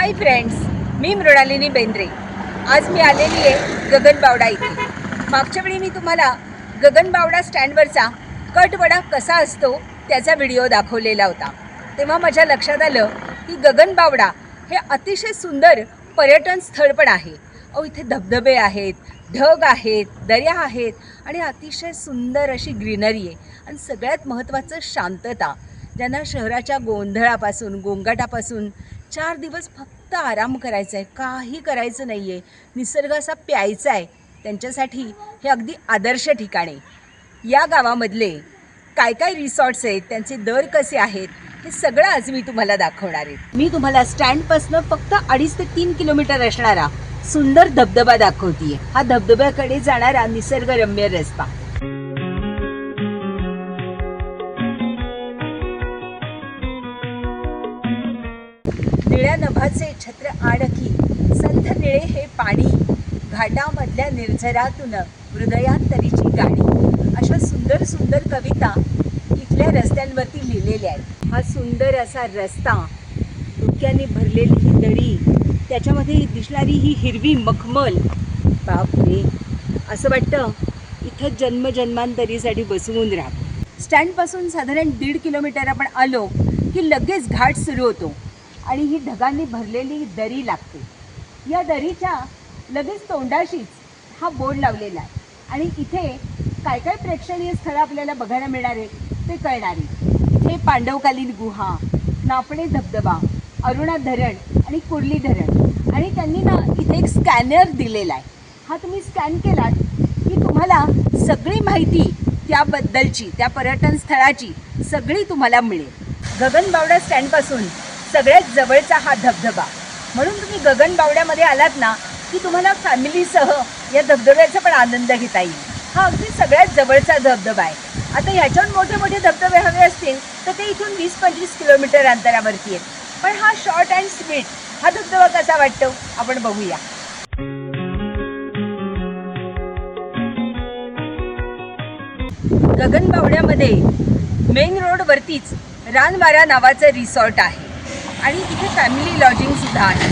हाय friends मी मृणालिनी बेंद्रे. आज मी आलेली आहे गगनबावडा इथे. मागच्या वेळी मी तुम्हाला गगनबावडा स्टँडवरचा कटवडा कसा असतो त्याचा व्हिडिओ दाखवलेला होता. तेव्हा माझ्या लक्षात आलं की गगनबावडा हे अतिशय सुंदर पर्यटन स्थळ पण आहे. अहो इथे धबधबे आहेत ढग आहेत दर्या आहेत आणि अतिशय सुंदर अशी ग्रीनरी आहे आणि सगळ्यात महत्त्वाचं शांतता. ज्यांना शहराच्या गोंधळापासून गोंगाटापासून चार दिवस फक्त आराम करायचा आहे काही करायचं नाही आहे निसर्ग असा प्यायचा आहे त्यांच्यासाठी हे अगदी आदर्श ठिकाण. आहे या गावामधले काय काय रिसॉर्ट्स आहेत त्यांचे दर कसे आहेत हे सगळं आज मी तुम्हाला दाखवणार आहे. मी तुम्हाला स्टँडपासनं फक्त अडीच ते तीन किलोमीटर असणारा सुंदर धबधबा दाखवतीये. हा धबधब्याकडे जाणारा निसर्गरम्य रस्ता. नभाचे छत्र आणखी. संथ निळे हे पाणी घाटामधल्या निर्झरातून हृदयांतरीची गाणी. अशा सुंदर सुंदर कविता इथल्या रस्त्यांवरती लिहिलेल्या आहेत. हा सुंदर असा रस्ता धुक्याने भरलेली ही दरी त्याच्यामध्ये दिसणारी ही हिरवी मखमल. बापरे! असं वाटतं इथं जन्मजन्मांतरीसाठी बसवून राहा. स्टँडपासून साधारण दीड किलोमीटर आपण आलो की लगेच घाट सुरू होतो. आणि ही ढगांनी भरलेली दरी लागते. या दरीच्या लगेच तोंडाशीच हा बोर्ड लावलेला आहे. आणि इथे काय काय प्रेक्षणीय स्थळं आपल्याला बघायला मिळणार आहे ते कळणार. आहे इथे पांडवकालीन गुहा नापणे धबधबा अरुणा धरण आणि कुर्ली धरण. आणि त्यांनी ना इथे एक स्कॅनर दिलेला आहे. हा तुम्ही स्कॅन केलात की तुम्हाला सगळी माहिती त्याबद्दलची त्या पर्यटन स्थळाची सगळी तुम्हाला मिळेल. गगनबावडा स्टँडपासून सगळ्यात जवळचा हा धबधबा. म्हणून तुम्ही गगनबावड्यामध्ये आलात ना की तुम्हाला फॅमिलीसह या धबधब्याचा पण आनंद घेता येईल. हा अगदी सगळ्यात जवळचा धबधबा आहे. आता ह्याच्याहून मोठे मोठे धबधबे हवे असतील तर ते इथून वीस पंचवीस किलोमीटर अंतरावरती आहेत. पण हा शॉर्ट अँड स्वीट हा धबधबा कसा वाटतो? आपण बघूया. गगनबावड्यामध्ये मेन रोडवरतीच रानवारा नावाचं रिसॉर्ट आहे. आणि इथे फॅमिली लॉजिंग सुद्धा आहे.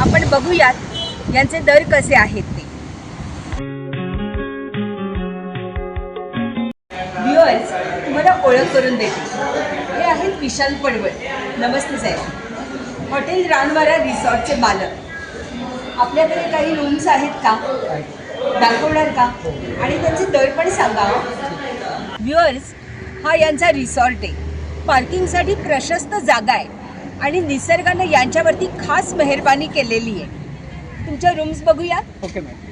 आपण बघूयात यांचे दर कसे आहेत ते. व्ह्युअर्स तुम्हाला ओळख करून देते. हे आहेत विशाल पडवळ. नमस्ते साहेब हॉटेल रानवारा रिसॉर्टचे मालक. आपल्याकडे काही रूम्स आहेत का? दाखवणार का? आणि त्यांचे दर पण सांगा व्ह्युअर्स हा यांचा रिसॉर्ट आहे. पार्किंगसाठी प्रशस्त जागा आहे. आणि निसर्गानं यांच्यावरती खास मेहरबानी केलेली आहे. तुमच्या रूम्स बघूया. ओके मॅम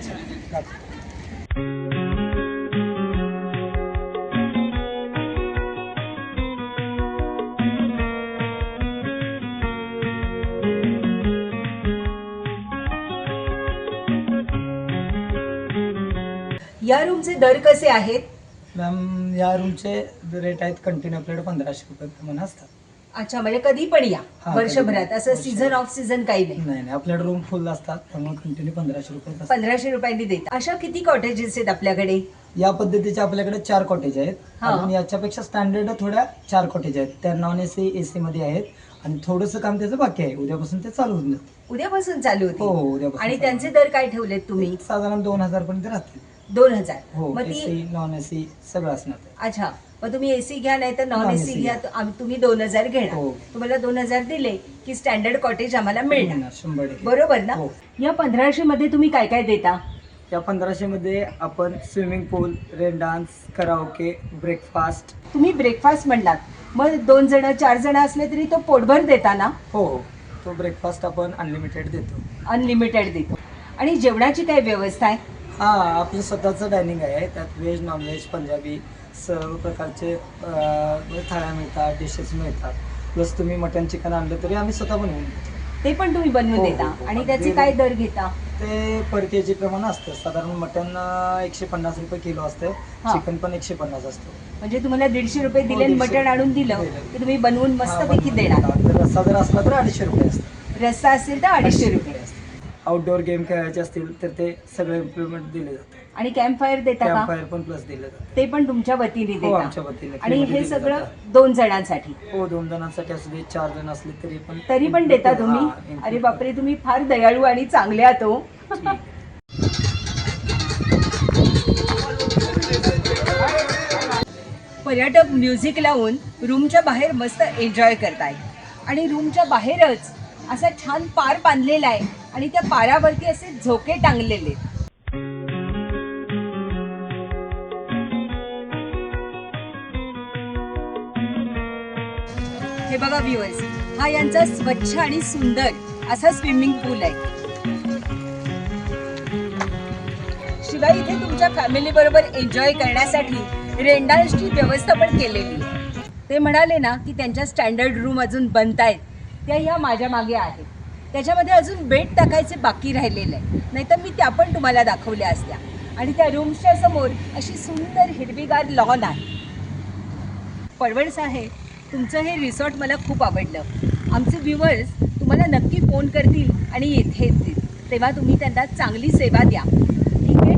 या रूमचे दर कसे आहेत? मॅम या रूमचे रेट आहेत कंटिन्यू आपल्याकडे पंधराशे रुपये प्रमाणे असतात. अच्छा म्हणजे कधी पण या. हा, वर्षभरात. असं सीझन ऑफ सीझन काही नाही. नाही नाही. आपल्याकडे रूम फुल असतात त्यामुळे कंटिन्यू पंधराशे रुपये असतात. पंधराशे रुपयांनी देत अशा किती कॉटेजेस आहेत आपल्याकडे? या पद्धतीचे आपल्याकडे चार कॉटेज आहेत. हा. अजून याच्यापेक्षा स्टँडर्ड थोड्या चार कॉटेज आहेत. त्या नॉन एसी एसी मध्ये आहेत. आणि थोडंसं काम त्याचं बाकी आहे. उद्यापासून ते चालू जातं. उद्यापासून चालू हो होते उद्यापासून आणि चालू. त्यांचे दर काय ठेवलेत तुम्ही? साधारण दोन हजार पर्यंत राहतील. दोन हजार. हो मग ती एसी नॉन एसी सगळं असणार. ते. अच्छा. मग तुम्ही एसी घ्या नाही तर नॉन एसी घ्या. तर आम- तुम्ही दोन हजार घेणार. हो. तुम्हाला दोन हजार दिले की स्टँडर्ड कॉटेज आम्हाला मिळणार. मिळणार, शंभर टक्के. बरोबर ना? हो. या पंधराशे मध्ये तुम्ही काय काय देता? या पंधराशे मध्ये आपण swimming pool rain dance karaoke breakfast तुम्ही ब्रेकफास्ट म्हणलात. मग दोन जण चार जण असले तरी तो पोटभर देता ना? हो हो. तो ब्रेकफास्ट आपण अनलिमिटेड देतो. अनलिमिटेड देतो. आणि जेवणाची काय व्यवस्था आहे? हा आपलं स्वतःचं डायनिंग आहे. त्यात व्हेज नॉनव्हेज पंजाबी सर्व प्रकारचे अं, थाळ्या मिळतात डिशेस मिळतात. प्लस तुम्ही मटन चिकन आणलं तरी आम्ही स्वतः बनवून देतो. ते पण तुम्ही बनवून हो, देता. हो, हो. आणि त्याचे अगदी काय दर घेता? ते पर के जी प्रमाणे असतं. साधारण मटन एकशे पन्नास रुपये किलो असतं. हा. चिकन पण एकशे पन्नास असतं. म्हणजे तुम्हाला दीडशे रुपये हो, दिले आणि दीडशे. मटण आणून दिलं दिलं. की तुम्ही बनवून हा, मस्तपैकी बनवून देणार. देतात. रस्सा जर असला तर अडीचशे रुपये असतं. रस्सा असेल तर अडीचशे रुपये. आउटडोअर गेम खेळायचे असतील तर ते सगळे इम्प्लिमेंट दिले जातात. आणि कॅम्प फायर देता कॅम्प का? फायर पण प्लस दिलं जातं. ते पण तुमच्या वतीने हो देता. आमच्या वतीने आणि free मध्ये हे दिलं सगळं. दोन जणांसाठी? हो दोन जणांसाठी असू दे चार जण असले तरी पण तरी पण देता तुम्ही? अरे बापरे तुम्ही फार दयाळू आणि चांगले आहात हो. ठीक. पर्यटक म्युझिक लावून रूमच्या बाहेर मस्त एन्जॉय करतायत. आणि रूमच्या बाहेरच असा छान पार बांधलेला आहे आणि त्या पारावरती असे झोके टांगलेले हे बघा व्ह्युअर्स हा यांचा स्वच्छ आणि सुंदर असा स्विमिंग पूल आहे. शिवाय इथे तुमच्या फॅमिली बरोबर एन्जॉय करण्यासाठी रेंडाल्सची व्यवस्था पण केलेली ते म्हणाले ना की त्यांच्या स्टँडर्ड रूम अजून बनतायत. त्या ह्या माझ्या मागे आहेत. त्याच्यामध्ये अजून बेड टाकायचे बाकी राहिलेले आहे. नाहीतर मी त्या पण तुम्हाला दाखवल्या असत्या. आणि त्या रूम्सच्या समोर अशी सुंदर हिरवीगार लॉन आहे. पडवळ साहेब तुमचं हे रिसॉर्ट मला खूप आवडलं. आमचे व्ह्युअर्स तुम्हाला नक्की फोन करतील आणि येथे येतील. तेव्हा तुम्ही त्यांना चांगली सेवा द्या. ठीक आहे?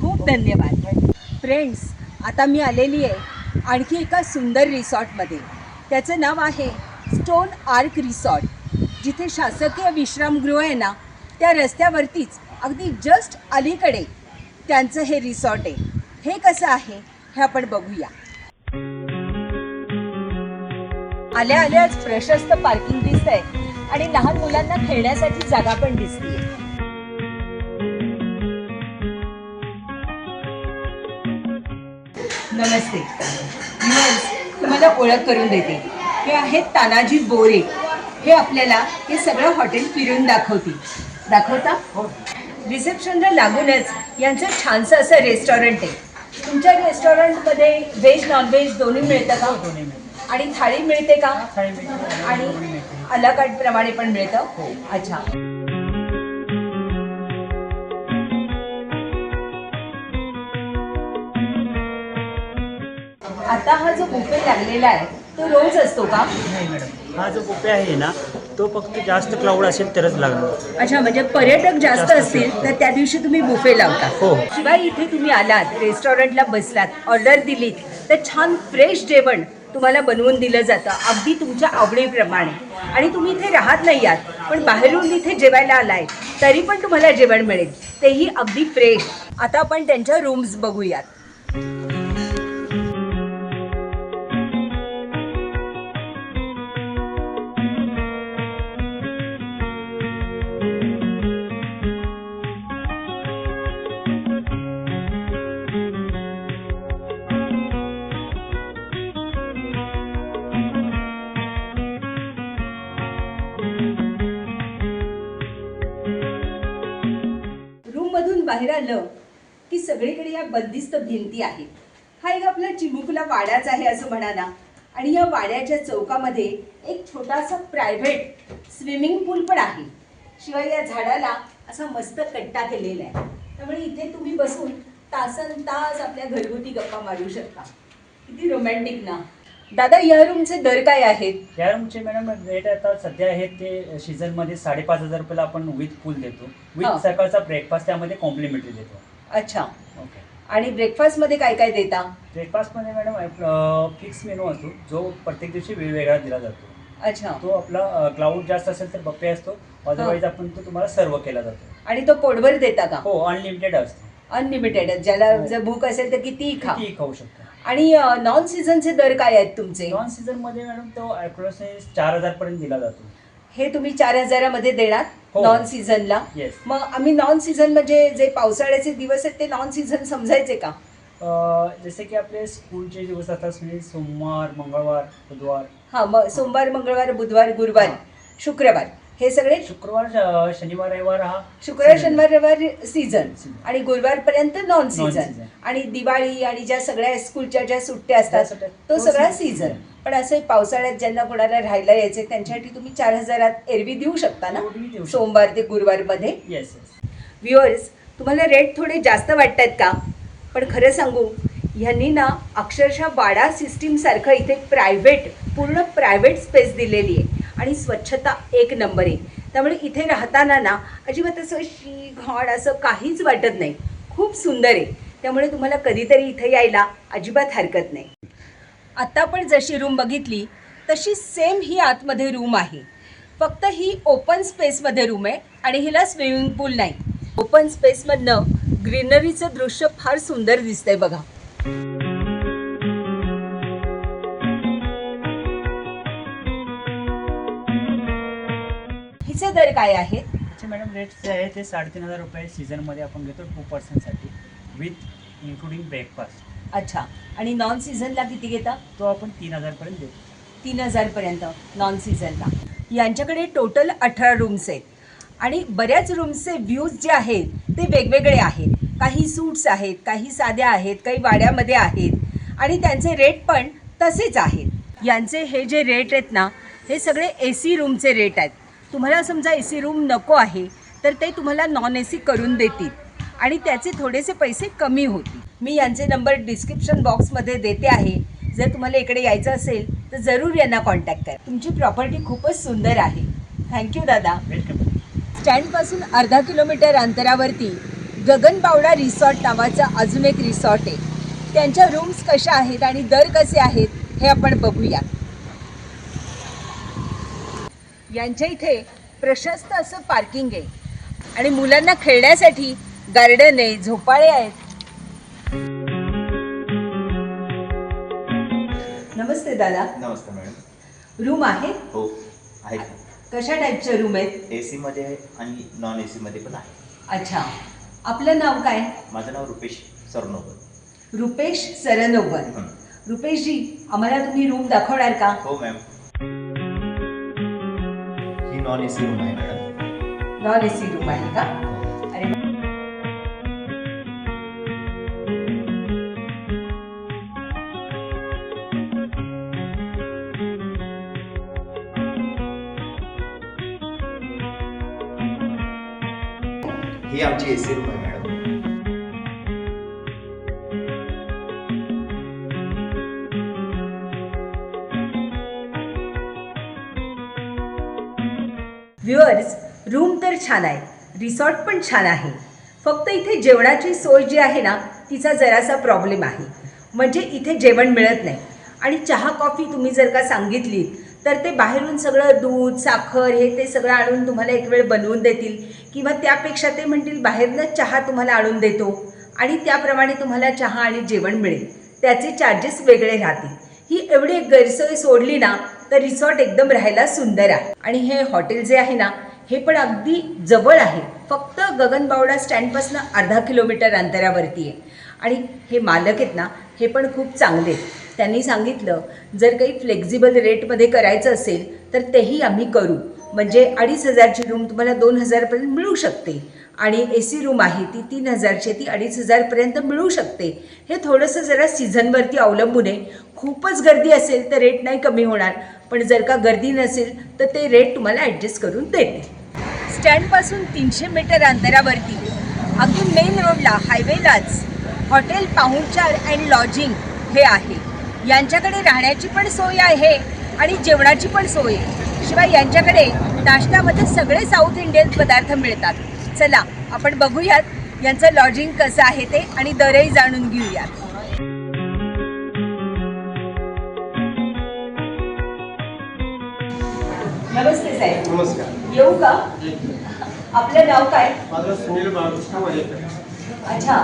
खूप धन्यवाद. फ्रेंड्स आता मी आलेली आहे आणखी एका सुंदर रिसॉर्टमध्ये त्याचं नाव आहे स्टोन आर्क रिसॉर्ट जिथे शासकीय विश्रामगृह आहे ना त्या रस्त्यावरतीच अगदी जस्ट अलीकडे त्यांचं हे रिसॉर्ट आहे. हे कसं आहे हे आपण बघूया. आल्या आल्याच प्रशस्त पार्किंग दिसतंय आणि लहान मुलांना खेळण्यासाठी जागा पण दिसते नमस्ते. तुम्हाला ओळख करून देते. हे आहेत तानाजी बोरे. हे आपल्याला हे सगळं हॉटेल फिरून दाखवतील. दाखवता? रिसेप्शनला लागूनच यांचं छानसं असं रेस्टॉरंट आहे. तुमच्या रेस्टॉरंटमध्ये व्हेज नॉनव्हेज दोन्ही मिळतं का. आणि थाळी मिळते का? आणि. अलाकाट प्रमाणे पण मिळतं? हो. अच्छा. आता हा जो बुफे लागलेला आहे तो रोज असतो का? नाही मॅडम. हा जो बुफे आहे ना तो फक्त जास्त क्लाउड असेल तरच लागणार. अच्छा म्हणजे पर्यटक जास्त असतील तर त्या दिवशी तुम्ही बुफे लावता. हो. शिवाय इथे तुम्ही आलात रेस्टॉरंटला बसलात ऑर्डर दिलीत तर छान फ्रेश जेवण तुम्हाला बनवून दिलं जातं अगदी तुमच्या आवडीप्रमाणे. आणि तुम्ही इथे राहत नाही आहात पण बाहेरून इथे जेवायला आलाय तरी पण तुम्हाला जेवण मिळेल. तेही अगदी फ्रेश आता आपण त्यांच्या रूम्स बघूयात. बंदिस्त भिंती आहेत हा एक आपला चिमुकला वाडाच आहे असं म्हणा ना आणि या वाड्याच्या चौकामध्ये एक छोटासा प्रायव्हेट स्विमिंग पूल पण आहे. शिवाय या झाडाला असा मस्त कट्टा केलेला आहे. त्यामुळे इथे तुम्ही बसून तासन तास आपल्या घरगुती गप्पा मारू शकता. किती रोमॅन्टिक ना. दादा या रूमचे दर काय आहेत? या रूमचे मॅडम रेट आता सध्या आहेत ते सीझनमध्ये साडेपाच हजार रुपयाला आपण विथ पूल देतो. हा. विथ सकाळचा ब्रेकफास्ट त्यामध्ये कॉम्प्लिमेंटरी देतो. अच्छा. ओके आणि ब्रेकफास्टमध्ये काय काय देता? ब्रेकफास्टमध्ये मॅडम फिक्स मेनू असतो जो प्रत्येक दिवशी वेगवेगळा दिला जातो. अच्छा. तो आपला क्लाउड जास्त असेल तर बप्पे असतो अदरवाईज आपण तो तुम्हाला सर्व केला जातो. आणि तो पोटभर देता का? हो अनलिमिटेड असतो. अनलिमिटेड ज्याला हो. जर भूक असेल तर कितीही खा. कितीही खाऊ शकतो. आणि नॉन सीझनचे दर काय आहेत तुमचे? नॉन सीझनमध्ये मॅडम तो अप्रॉक्सिमेट चार हजारपर्यंत दिला जातो. हे तुम्ही चार हजारामध्ये देणार हो. नॉन सीझनला येस मग आम्ही नॉन सीझन म्हणजे जे पावसाळ्याचे दिवस आहेत ते नॉन सीझन समजायचे का? जसे की आपले स्कूलचे दिवस असतात म्हणजे सोमवार मंगळवार बुधवार. हा मग सोमवार मंगळवार बुधवार गुरुवार हा. शुक्रवार. हे सगळे शुक्रवार शनिवार रविवार हा शुक्रवार शनिवार रविवार सीझन. आणि गुरुवारपर्यंत नॉन सीझन. आणि दिवाळी आणि ज्या सगळ्या स्कूलच्या ज्या सुट्ट्या असतात तो तो सगळा. सीझन पण असं पावसाळ्यात ज्यांना कोणाला राहायला यायचे त्यांच्यासाठी तुम्ही चार हजारात एरवी देऊ शकता ना. सोमवार ते गुरुवारमध्ये येस येस व्ह्युअर्स तुम्हाला रेट थोडे जास्त वाटतात का? पण खरं सांगू ह्यांनी ना अक्षरशः वाडा सिस्टीम सारखं इथे प्रायव्हेट पूर्ण प्रायव्हेट स्पेस दिलेली आहे. आणि स्वच्छता एक नंबर आहे. त्यामुळे इथे राहताना ना अजिबात असं शी घाण असं काहीच वाटत नाही. खूप सुंदर आहे. त्यामुळे तुम्हाला कधीतरी इथे यायला अजिबात हरकत नाही. आत्ता आपण जशी रूम बघितली तशी सेम ही आतमध्ये रूम आहे. फक्त ही ओपन स्पेसमध्ये रूम आहे आणि हिला स्विमिंग पूल नाही. ओपन स्पेसमधनं ग्रीनरीचं दृश्य फार सुंदर दिसतंय बघा. दर काय आहे? त्याचे मॅडम रेट जे आहे ते साडेतीन हजार रुपये सीझनमध्ये आपण घेतो टू पर्सनसाठी विथ इन्क्लुडिंग ब्रेकफास्ट अच्छा. आणि नॉन सीझनला किती घेता? तो आपण तीन हजारपर्यंत देतो. तीन हजारपर्यंत नॉन सीझनला यांच्याकडे टोटल अठरा रूम्स आहेत. आणि बऱ्याच रूम्सचे व्ह्यूज जे आहेत ते वेगवेगळे आहेत. काही सूट्स आहेत काही साध्या आहेत काही वाड्यामध्ये आहेत. आणि त्यांचे रेट पण तसेच आहेत. यांचे हे जे रेट आहेत ना हे सगळे ए सी रूमचे रेट आहेत. तुम्हाला समजा ए सी रूम नको आहे तर ते तुम्हाला नॉन ए सी करून देतील. आणि त्याचे थोडेसे पैसे कमी होतील. मी यांचे नंबर डिस्क्रिप्शन बॉक्समध्ये देते आहे. जर तुम्हाला इकडे यायचं असेल तर जरूर यांना कॉन्टॅक्ट करा. तुमची प्रॉपर्टी खूपच सुंदर आहे. थँक्यू दादा. वेलकम स्टँडपासून अर्धा किलोमीटर अंतरावरती गगनबावडा रिसॉर्ट नावाचा अजून एक रिसॉर्ट आहे. त्यांच्या रूम्स कशा आहेत आणि दर कसे आहेत हे आपण बघूया. यांच्या इथे प्रशस्त असं पार्किंग आहे. आणि मुलांना खेळण्यासाठी गार्डन आहे झोपाळे आहेत. नमस्ते दादा. नमस्कार मॅडम. रूम आहे? हो आहेत कशा टाईपच्या रूम आहेत? ए सीमध्ये आहे आणि नॉन ए सीमध्ये पण आहे. अच्छा. आपलं नाव काय? माझं नाव रुपेश सरनोबत रुपेश सरनोबन हं. रुपेशजी आम्हाला तुम्ही रूम दाखवणार का? हो ma'am non A C room आहे madam non A C room आहे का अरे ही आमची ए सी रूम आहे मॅडम रूम तर छान आहे. रिसॉर्ट पण छान आहे. फक्त इथे जेवणाची सोय जी आहे ना तिचा जरासा प्रॉब्लेम आहे. म्हणजे इथे जेवण मिळत नाही. आणि चहा कॉफी तुम्ही जर का सांगितली तर ते बाहेरून सगळं दूध साखर हे ते सगळं आणून तुम्हाला एक वेळ बनवून देतील. किंवा त्यापेक्षा ते म्हणतील बाहेरनं चहा तुम्हाला आणून देतो. आणि त्याप्रमाणे तुम्हाला चहा आणि जेवण मिळेल. त्याचे चार्जेस वेगळे राहतील. ही एवढी गैरसोय सोडली ना तर रिसॉर्ट एकदम राहायला सुंदर आहे. आणि हे हॉटेल जे आहे ना हे पण अगदी जवळ आहे. फक्त गगनबावडा स्टँडपासून अर्धा किलोमीटर अंतरावरती आहे. आणि हे मालक आहेत ना हे पण खूप चांगले आहेत. त्यांनी सांगितलं जर काही फ्लेक्झिबल रेटमध्ये करायचं असेल तर तेही आम्ही करू. म्हणजे अडीच हजारची रूम तुम्हाला दोन हजारपर्यंत मिळू शकते. आणि ए सी रूम आहे ती तीन हजारची ती अडीच हजारपर्यंत मिळू शकते. हे थोडंसं जरा सीझनवरती अवलंबून आहे. खूपच गर्दी असेल तर रेट नाही कमी होणार. पण जर का गर्दी नसेल तर ते रेट तुम्हाला ॲडजस्ट करून देतील. स्टँडपासून तीनशे मीटर अंतरावरती. अगदी मेन रोडला हायवेलाच हॉटेल पाहुणचार अँड लॉजिंग हे आहे. यांच्याकडे राहण्याची पण सोय आहे आणि जेवणाची पण सोय. आहे शिवाय यांच्याकडे नाश्त्यामध्ये सगळे साऊथ इंडियन पदार्थ मिळतात. चला आपण बघूयात यांचं लॉजिंग कसं आहे ते आणि दरही जाणून घेऊयात. नमस्ते साहेब. नमस्कार. येऊ का? आपलं नाव काय? माझं सुनील बाळकृष्ण अच्छा.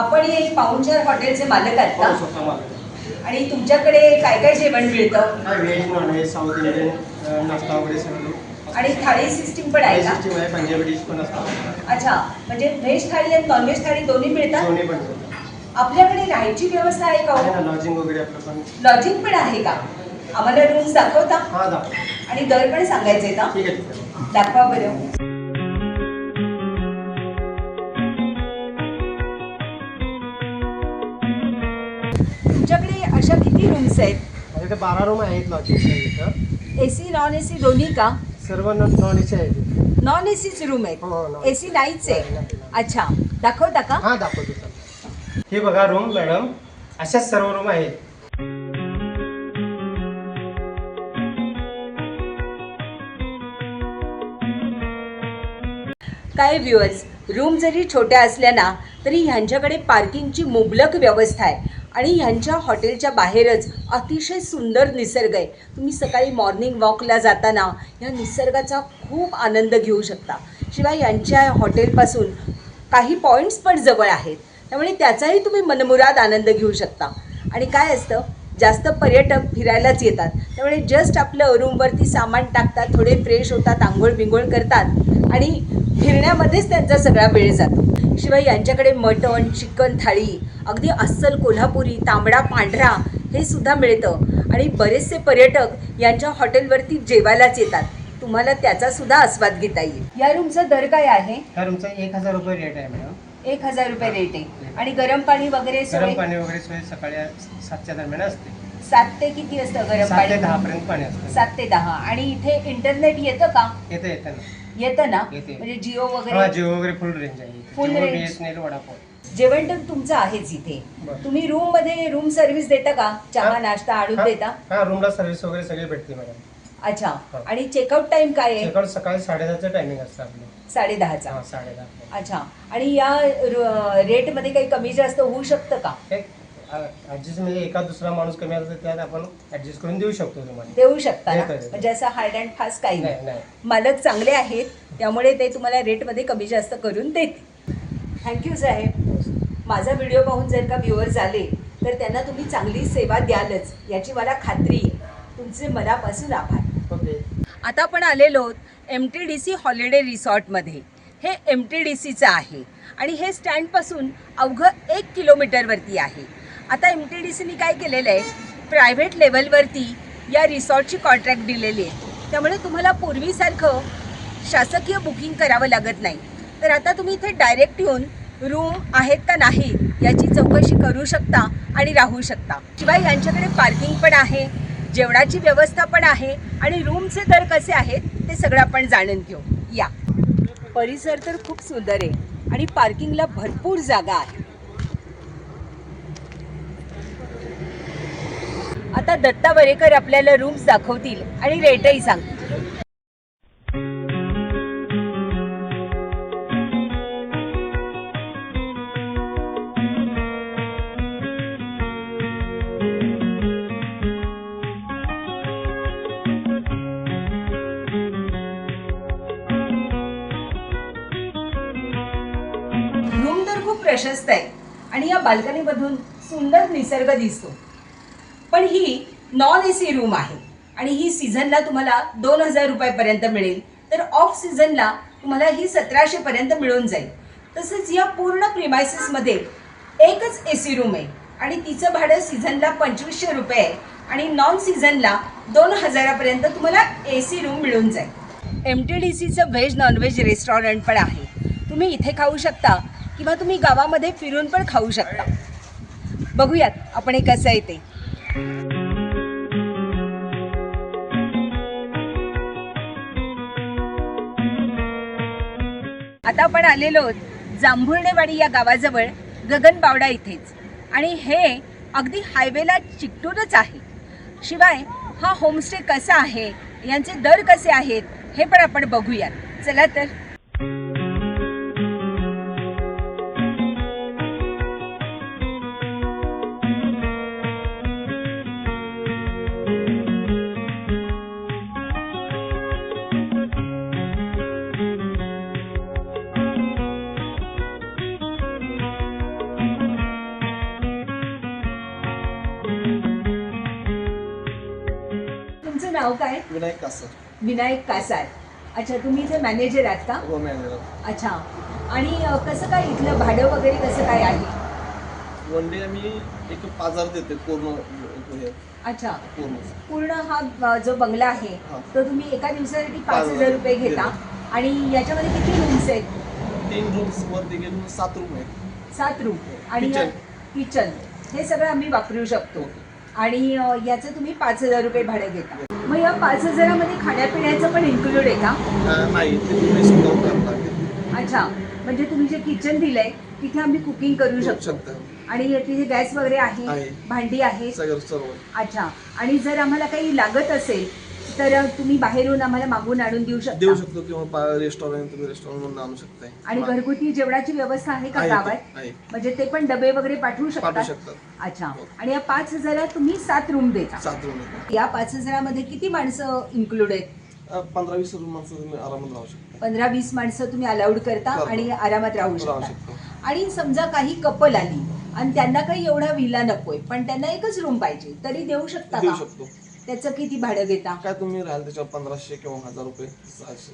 आपण हे पाहुणचार हॉटेलचे मालक आहात हो का स्वतः माझं आणि तुमच्याकडे काय काय जेवण मिळतं? काय veg non veg south Indian नाश्ता वगैरे सगळं. आणि थाळी सिस्टीम पण आहे का? सिस्टीम आहे पंजाबी डिश पण असतात. अच्छा. म्हणजे व्हेज थाळी आणि नॉनव्हेज थाळी दोन्ही मिळतात? दोन्ही पण आपल्याकडे राहायची व्यवस्था आहे का आहे हो? ना लॉजिंग वगैरे आपलं लॉजिंग पण आहे का? आम्हाला रूम्स दाखवता? हा दाखव आणि दर पण सांगायचे का दाखवा बरं. तुमच्याकडे अशा किती रूम्स आहेत? माझ्याकडे बारा रूम आहेत लॉजिंगच्या इथं. A C non A C दोन्ही का? सर्व नॉन एसी आहेत. नॉन ए सीच रूम आहेत. हो हो नाहीच नाही, आहे. अच्छा दाखवता का? हा दाखवतो हे बघा रूम मॅडम अशाच सर्व रूम आहेत. काय व्ह्युअर्स रूम जरी छोट्या असल्या ना तरी ह्यांच्याकडे पार्किंगची मुबलक व्यवस्था आहे. आणि ह्यांच्या हॉटेलच्या बाहेरच अतिशय सुंदर निसर्ग आहे. तुम्ही सकाळी मॉर्निंग वॉकला जाताना ह्या निसर्गाचा खूप आनंद घेऊ शकता. शिवाय यांच्या हॉटेलपासून काही पॉईंट्स पण जवळ आहेत. त्यामुळे त्याचाही तुम्ही मनमुराद आनंद घेऊ शकता. आणि काय असतं? जास्त पर्यटक फिरायलाच येतात. त्यामुळे जस्ट आपलं रूमवरती सामान टाकतात थोडे फ्रेश होतात आंघोळ बिंघोळ करतात. आणि फिरण्यामध्येच त्यांचा सगळा वेळ जातो. शिवाय यांच्याकडे मटण चिकन थाळी अगदी अस्सल कोल्हापुरी तांबडा पांढरा हे सुद्धा मिळतं. आणि बरेचसे पर्यटक यांच्या हॉटेलवरती जेवायलाच येतात. तुम्हाला त्याचा सुद्धा आस्वाद घेता येईल. या रूमचा दर काय आहे? ह्या रूमचा एक हजार रुपये रेट आहे मॅडम एक हजार रुपये रेट आहे. आणि गरम पाणी वगैरे गरम पाणी वगैरे सोय सकाळी सातच्या दरम्यान असते. सात ते किती असतं गरम पाणी? दहा पर्यंत पाणी असतं. सात ते दहा. आणि इथे इंटरनेट येतं का? येतं येतं येतं ना? येते. म्हणजे जिओ हा वगैरे जिओ वगैरे फुल रेंज आहे. Full Jio range. BSNL vada pav जेवण तर तुमचं आहेच इथे. बरं. तुम्ही रूममध्ये रूम सर्व्हिस देता का? चहा हा. नाश्ता आणून देता? हा रूमला सर्व्हिस वगैरे सगळी भेटते मॅडम अच्छा. हा. आणि चेकआउट टाइम काय आहे? चेकआउट सकाळी साडेदहाचं टायमिंग असतं आपलं. साडे दहाचा हा साडेदहा. अच्छा. आणि या रेटमध्ये काही कमी जास्त होऊ शकतं का? ऍडजस्ट म्हणजे एका दुसरा माणूस कमी असला तर त्यात आपण ऍडजस्ट करून देऊ शकतो तुम्हाला. देऊ शकता ना? देतो, देतो. म्हणजे असं हार्ड अँड फास्ट काही नाही नाही. नाही. मालक चांगले आहेत त्यामुळे ते तुम्हाला रेटमध्ये कमी जास्त करून देतील. थँक्यू साहेब. माझा व्हिडिओ पाहून जर का व्ह्युअर्स आले तर त्यांना तुम्ही चांगली सेवा द्यालच याची मला खात्री आहे. तुमचे मनापासून आभार. ओके. आता आपण आलेलो M T D C holiday रिसॉर्टमध्ये हे एम टी डी सीचं आहे आणि हे स्टँडपासून अवघं एक किलोमीटरवरती आहे. आता एम टी डी सीने काय केलेलं आहे? प्रायव्हेट लेवलवरती या रिसॉर्टची कॉन्ट्रॅक्ट दिलेली आहे. त्यामुळे तुम्हाला पूर्वीसारखं शासकीय बुकिंग करावं लागत नाही. तर आता तुम्ही इथे डायरेक्ट येऊन रूम आहेत का नाही याची चौकशी करू शकता आणि राहू शकता. शिवाय यांच्याकडे पार्किंग पण आहे जेवणाची व्यवस्था पण आहे आणि रूमचे दर कसे आहेत ते सगळं आपण जाणून घेऊ. या. परिसर तर खूप सुंदर आहे आणि पार्किंगला भरपूर जागा आहे आता दत्ता वरेकर आपल्याला रूम्स दाखवतील आणि रेटही सांगतील रूम तर खूप प्रशस्त आहे. आणि या बाल्कनीमधून सुंदर निसर्ग दिसतो. पण ही नॉन ए सी रूम आहे. आणि ही सीझनला तुम्हाला दोन हजार रुपयापर्यंत मिळेल. तर ऑफ सीझनला तुम्हाला ही सतराशेपर्यंत मिळून जाईल. तसंच या पूर्ण प्रिमायसेसमध्ये एकच ए सी रूम आहे. आणि तिचं भाडं सीझनला पंचवीसशे रुपये आहे. आणि नॉन सीझनला दोन हजारापर्यंत तुम्हाला ए सी रूम मिळून जाईल. एम टी डी सीचं व्हेज नॉनव्हेज रेस्टॉरंट पण आहे. तुम्ही इथे खाऊ शकता किंवा तुम्ही गावामध्ये फिरून पण खाऊ शकता. बघूयात आपण हे कसं आहे ते. आता आपण आलेलो आहोत जांभुर्णेवाडी या गावाजवळ गगनबावडा इथेच. आणि हे अगदी हायवेला चिकटूनच आहे. शिवाय हा होमस्टे कसा आहे? यांचे दर कसे आहेत? हे पण आपण बघूयात. चला तर विनायक कासर. विनायक कासार. अच्छा तुम्ही इथे मॅनेजर आहात का? हो मॅनेजर अच्छा. आणि अ, कसं काय इथलं भाडं वगैरे कसं काय आहे? वन डे आम्ही एक पाच हजार देते पूर्ण हे अच्छा. पूर्ण. पूर्ण हा अ, जो बंगला आहे हा. तो तुम्ही एका दिवसासाठी पाच पाच हजार रुपये घेता. आणि याच्यामध्ये किती रूम्स आहेत? तीन रूम्स वरती गेलो सात रूम आहेत. सात रूम आणि Kitchen. किचन हे सगळं आम्ही वापरू शकतो. आणि अ, याचं तुम्ही पाच हजार रुपये भाडं घेता. मग या पाच हजारामध्ये खाण्यापिण्याचं पण इन्क्लूड आहे का? नाही ते तुम्ही स्वतः करावं लागेल अच्छा म्हणजे तुम्ही जे किचन दिलंय तिथे आम्ही कुकिंग करू करू शकतो. शकता. आणि तिथे गॅस वगैरे आहे आहे. भांडी सगळं सर्व. अच्छा आणि जर आम्हाला काही लागत असेल तर तुम्ही बाहेरून आम्हाला मागून आणून देऊ देऊ शकता शकतो किंवा रेस्टॉरंट तुम्ही रेस्टॉरंट म्हणून आणू शकताय. आणि घरगुती जेवणाची व्यवस्था आहे का आहे गावात? आहे म्हणजे ते पण डबे वगैरे पाठवू पाठवू शकतात. शकतात अच्छा आणि या पाच हजारात तुम्ही सात रूम देता. सात रूम. या पाच हजारामध्ये किती माणसं इन्क्लूड आहेत? पंधरा वीस रूम माणसं तुम्ही आरामात राहू शकता. पंधरा वीस माणसं तुम्ही अलाउड करता करतो. आणि आरामात राहू राहू शकता. शकतो. आणि समजा काही कपल आली आणि त्यांना काही एवढा विला नकोय पण त्यांना एकच रूम पाहिजे तरी देऊ शकता देऊ का? शकतो. त्याचं किती भाडं घेता काय तुम्ही राहाल त्याच्यावर पंधराशे किंवा हजार रुपये सहाशे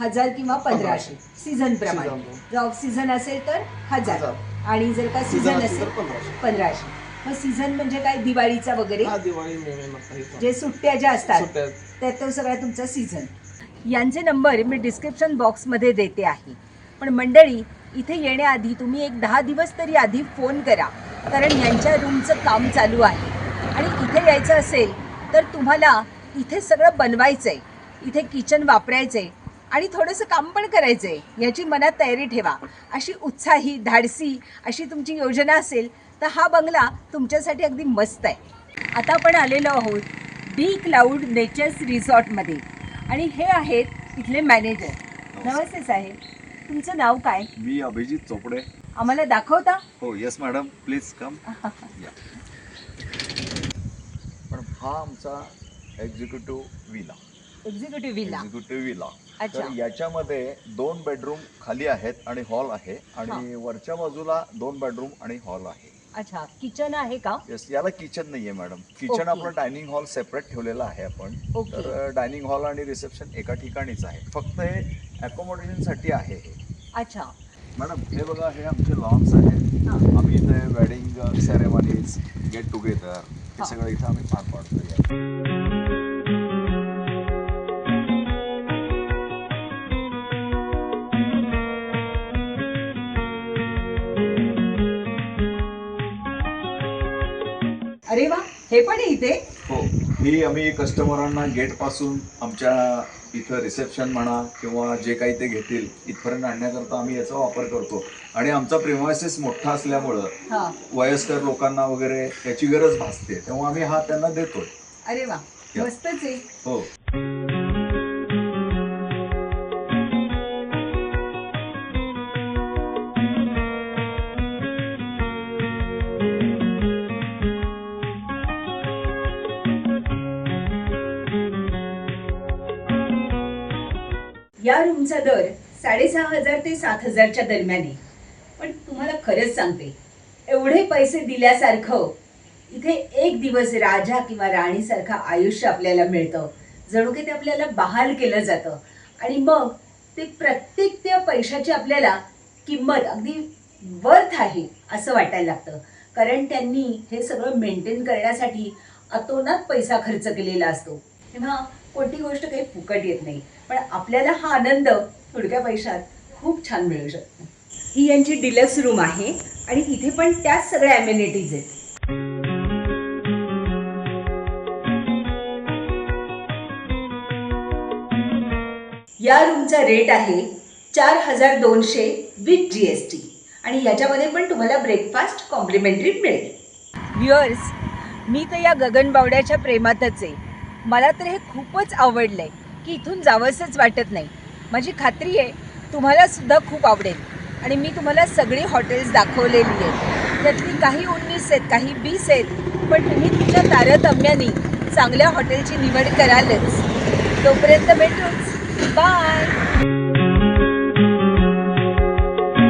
हजार किंवा पंधराशे. सीझन प्रमाणे. Season. जर ऑफ सीझन असेल तर हजार. हजार. आणि जर का सीझन असेल पंधराशे. पंधराशे. मग सीझन म्हणजे काय? दिवाळीचा वगैरे? हा दिवाळी मे महिना काही जे सुट्ट्या ज्या असतात सुट्ट्या. तर तो सगळा तुमचा सीझन यांचे नंबर मी डिस्क्रिप्शन बॉक्समध्ये देते आहे. पण मंडळी इथे येण्याआधी तुम्ही एक दहा दिवस तरी आधी फोन करा. कारण यांच्या रूमचं काम चालू आहे. आणि इथे यायचं असेल तर तुम्हाला इथे सगळं बनवायचं आहे इथे किचन वापरायचं आहे आणि थोडंसं काम पण करायचं आहे याची मनात तयारी ठेवा. अशी उत्साही धाडसी अशी तुमची योजना असेल तर हा बंगला तुमच्यासाठी अगदी मस्त आहे. आता आपण आलेलो आहोत डी क्लाउड नेचर्स रिसॉर्टमध्ये आणि हे आहेत इथले मॅनेजर नमस्ते साहेब. तुमचं नाव काय? मी अभिजित चोपडे. आम्हाला दाखवता? हो येस मॅडम प्लीज कम हा आमचा executive villa executive villa executive villa अच्छा. तर याच्यामध्ये दोन बेडरूम खाली आहेत आणि हॉल आहे आणि वरच्या बाजूला दोन बेडरूम आणि हॉल आहे. अच्छा. किचन आहे का? येस याला किचन नाहीये मॅडम किचन Okay. आपलं डायनिंग हॉल सेपरेट ठेवलेलं आहे आपण. Okay. तर डायनिंग हॉल आणि रिसेप्शन एका ठिकाणीच आहे. फक्त हे अकोमोडेशनसाठी आहे हे. अच्छा. मॅडम हे बघा हे आमचे लॉन्स आहेत. हा. आम्ही इथे वेडिंग सेरेमनीज गेट टुगेदर हा. सगळं इथं आम्ही पार पाडतोय अरे वा हे पण आहे इथे हो ही आम्ही कस्टमरांना गेटपासून आमच्या इथं रिसेप्शन म्हणा किंवा जे काही ते घेतील इथपर्यंत आणण्याकरता आम्ही याचा वापर करतो. आणि आमचा प्रिमायसेस मोठा असल्यामुळं वयस्कर लोकांना वगैरे याची गरज भासते. तेव्हा आम्ही हा त्यांना देतोय. अरे वा. मस्तच आहे. हो. या रूमचा दर साडेसहा हजार ते सात हजारच्या दरम्यान आहे. पण तुम्हाला खरंच सांगते एवढे पैसे दिल्यासारखं इथे एक दिवस राजा किंवा राणीसारखं आयुष्य आपल्याला मिळतं. जणू की ते आपल्याला बहाल केलं जातं. आणि मग ते प्रत्येक त्या पैशाची आपल्याला किंमत अगदी वर्थ आहे असं वाटायला लागतं. कारण त्यांनी हे सगळं मेंटेन करण्यासाठी अतोनात पैसा खर्च केलेला असतो. तेव्हा कोणती गोष्ट काही फुकट येत नाही. पण आपल्याला हा आनंद थोडक्या पैशात खूप छान मिळू शकतो. ही यांची डिलक्स रूम आहे आणि इथे पण त्याच सगळ्या अम्युनिटीज आहेत. या रूमचा रेट आहे चार हजार दोनशे विथ जी एस टी आणि याच्यामध्ये पण तुम्हाला ब्रेकफास्ट कॉम्प्लिमेंटरी मिळेल. व्ह्युअर्स मी तर या गगनबावड्याच्या प्रेमातच आहे. मला तर हे खूपच आवडलंय. की इथून जावंसंच वाटत नाही. माझी खात्री आहे तुम्हालासुद्धा खूप आवडेल. आणि मी तुम्हाला सगळी हॉटेल्स दाखवलेली आहेत. त्यातली काही उन्नीस आहेत काही बीस आहेत पण तुम्ही तुमच्या तारतम्याने चांगल्या हॉटेलची निवड करालच. तोपर्यंत भेटूच बाय